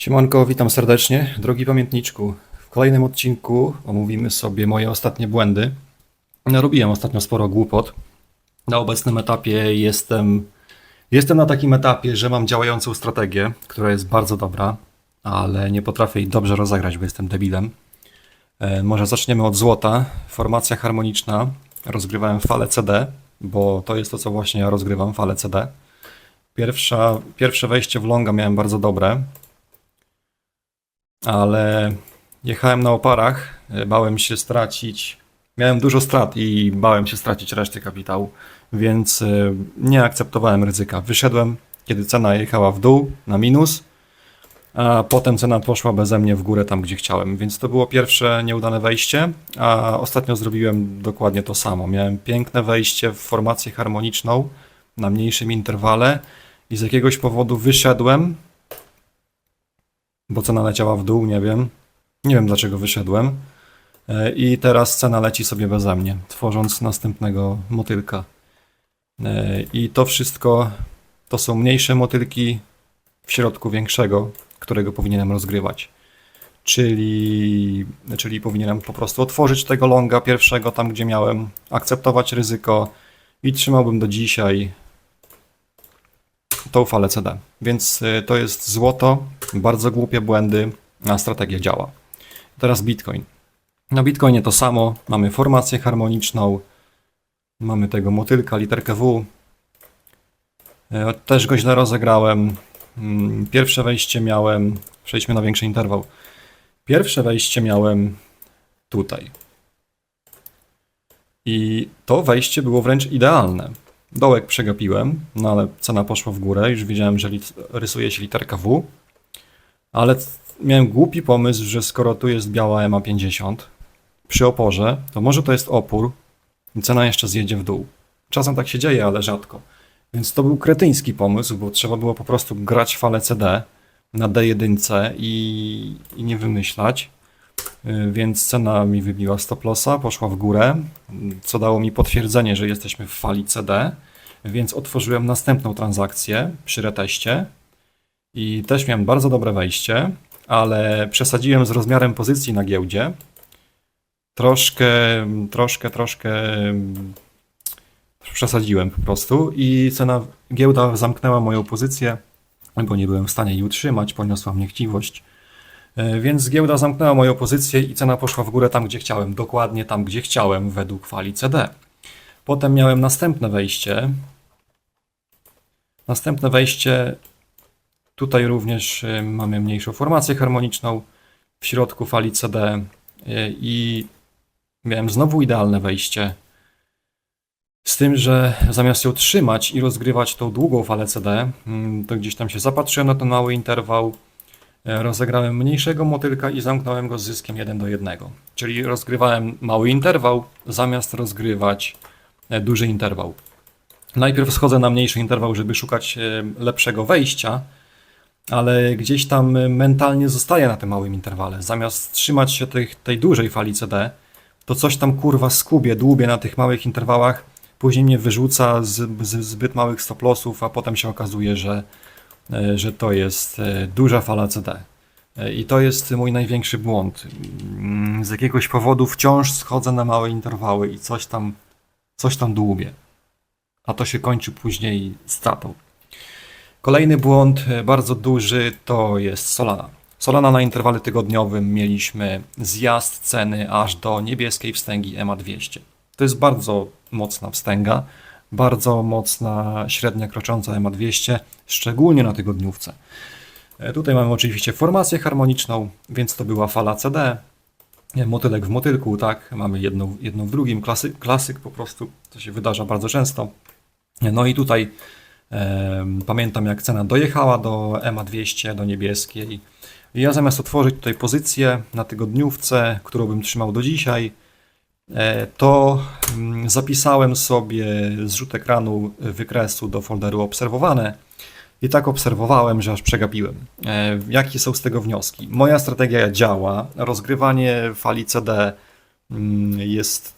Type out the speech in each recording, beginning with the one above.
Siemanko, witam serdecznie. Drogi pamiętniczku, w kolejnym odcinku omówimy sobie moje ostatnie błędy. Narobiłem ostatnio sporo głupot. Na obecnym etapie jestem, jestem na takim etapie, że mam działającą strategię, która jest bardzo dobra, ale nie potrafię jej dobrze rozegrać, bo jestem debilem. E, Może zaczniemy od złota. Formacja harmoniczna. Rozgrywałem falę CD, bo to jest to, co właśnie ja rozgrywam, falę CD. Pierwsza, pierwsze wejście w longa miałem bardzo dobre, ale jechałem na oparach, e, bałem się stracić. Miałem dużo strat i bałem się stracić reszty kapitału, więc e, nie akceptowałem ryzyka. Wyszedłem, kiedy cena jechała w dół, na minus, a potem cena poszła beze mnie w górę tam, gdzie chciałem. Więc to było pierwsze nieudane wejście, a ostatnio zrobiłem dokładnie to samo. Miałem piękne wejście w formację harmoniczną na mniejszym interwale i z jakiegoś powodu wyszedłem, bo cena leciała w dół, nie wiem. Nie wiem dlaczego wyszedłem. E, I teraz cena leci sobie beze mnie, tworząc następnego motylka. E, I to wszystko to są mniejsze motylki w środku większego, którego powinienem rozgrywać. Czyli, czyli powinienem po prostu otworzyć tego longa pierwszego tam, gdzie miałem, akceptować ryzyko i trzymałbym do dzisiaj tą falę CD. Więc y, to jest złoto, bardzo głupie błędy, a strategia działa. Teraz Bitcoin. Na Bitcoinie to samo. Mamy formację harmoniczną, mamy tego motylka, literkę W. E, Też go źle rozegrałem. Mm, Pierwsze wejście miałem. Przejdźmy na większy interwał. Pierwsze wejście miałem tutaj. I to wejście było wręcz idealne. Dołek przegapiłem, no ale cena poszła w górę, już wiedziałem, że rysuje się literka W, ale miałem głupi pomysł, że skoro tu jest biała EMA 50 przy oporze, to może to jest opór i cena jeszcze zjedzie w dół. Czasem tak się dzieje, ale rzadko. Więc to był kretyński pomysł, bo trzeba było po prostu grać falę CD na D1 i, i nie wymyślać. Y, Więc cena mi wybiła stop lossa, poszła w górę, co dało mi potwierdzenie, że jesteśmy w fali CD, więc otworzyłem następną transakcję przy reteście i też miałem bardzo dobre wejście, ale przesadziłem z rozmiarem pozycji na giełdzie. Troszkę, troszkę, troszkę przesadziłem po prostu i cena, giełda zamknęła moją pozycję, bo nie byłem w stanie jej utrzymać, poniosła mnie chciwość. E, Więc giełda zamknęła moją pozycję i cena poszła w górę tam, gdzie chciałem, dokładnie tam, gdzie chciałem, według fali CD. Potem miałem następne wejście. Następne wejście, tutaj również e, mamy mniejszą formację harmoniczną w środku fali CD e, i miałem znowu idealne wejście. Z tym, że zamiast ją trzymać i rozgrywać tą długą falę CD, mm, to gdzieś tam się zapatrzyłem na ten mały interwał, rozegrałem mniejszego motylka i zamknąłem go z zyskiem 1 do 1. Czyli rozgrywałem mały interwał zamiast rozgrywać e, duży interwał. Najpierw schodzę na mniejszy interwał, żeby szukać e, lepszego wejścia, ale gdzieś tam e, mentalnie zostaję na tym małym interwale. Zamiast trzymać się tej dużej fali CD, to coś tam kurwa skubie, dłubię na tych małych interwałach, później mnie wyrzuca z, z zbyt małych stop lossów, a potem się okazuje, że e, że to jest e, duża fala CD. E, I to jest mój największy błąd. Mm, Z jakiegoś powodu wciąż schodzę na małe interwały i coś tam, coś tam dłubię. A to się kończy później stratą. Kolejny błąd, e, bardzo duży, to jest Solana. Solana na interwale tygodniowym mieliśmy zjazd ceny aż do niebieskiej wstęgi EMA 200. To jest bardzo mocna wstęga, bardzo mocna średnia krocząca EMA 200, szczególnie na tygodniówce. E, Tutaj mamy oczywiście formację harmoniczną, więc to była fala CD. E, Motylek w motylku, tak, mamy jedną, jedną w drugim, klasyk, klasyk po prostu, to się wydarza bardzo często. E, No i tutaj em, pamiętam jak cena dojechała do EMA 200, do niebieskiej. I ja zamiast otworzyć tutaj pozycję na tygodniówce, którą bym trzymał do dzisiaj, e, to mm, zapisałem sobie zrzut ekranu wykresu do folderu obserwowane i tak obserwowałem, że aż przegapiłem. E, Jakie są z tego wnioski? Moja strategia działa. Rozgrywanie fali CD mm, jest,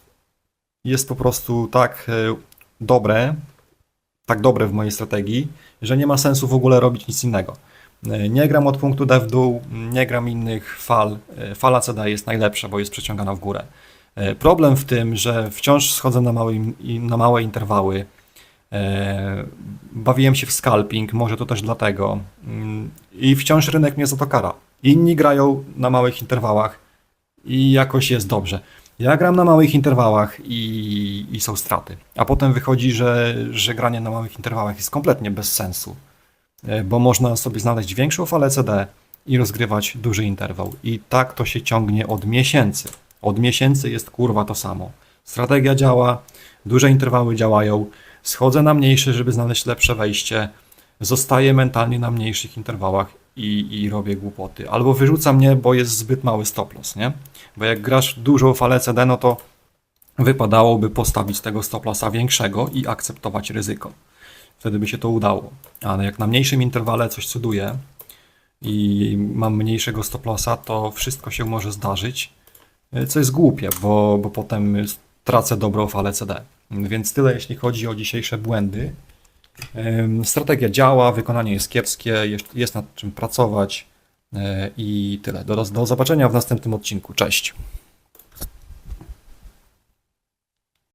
jest po prostu tak e, dobre, tak dobre w mojej strategii, że nie ma sensu w ogóle robić nic innego. E, Nie gram od punktu D w dół, nie gram innych fal. E, Fala CD jest najlepsza, bo jest przeciągana w górę. E, Problem w tym, że wciąż schodzę na małe, na małe interwały. E, Bawiłem się w scalping, może to też dlatego. Mm, I wciąż rynek mnie za to kara. Inni grają na małych interwałach i jakoś jest dobrze. Ja gram na małych interwałach i, i są straty. A potem wychodzi, że, że granie na małych interwałach jest kompletnie bez sensu, E, bo można sobie znaleźć większą falę CD i rozgrywać duży interwał. I tak to się ciągnie od miesięcy. Od miesięcy jest kurwa to samo. Strategia działa, duże interwały działają, schodzę na mniejsze, żeby znaleźć lepsze wejście, zostaję mentalnie na mniejszych interwałach i, i robię głupoty. Albo wyrzuca mnie, bo jest zbyt mały stop loss, nie? Bo jak grasz dużą falę CD, no to wypadałoby postawić tego stop lossa większego i akceptować ryzyko. Wtedy by się to udało. Ale jak na mniejszym interwale coś cuduje i mam mniejszego stop lossa, to wszystko się może zdarzyć, co jest głupie, bo, bo potem tracę dobrą falę CD. Więc tyle jeśli chodzi o dzisiejsze błędy. Strategia działa, wykonanie jest kiepskie, jest, jest nad czym pracować e, i tyle. Do, do zobaczenia w następnym odcinku. Cześć.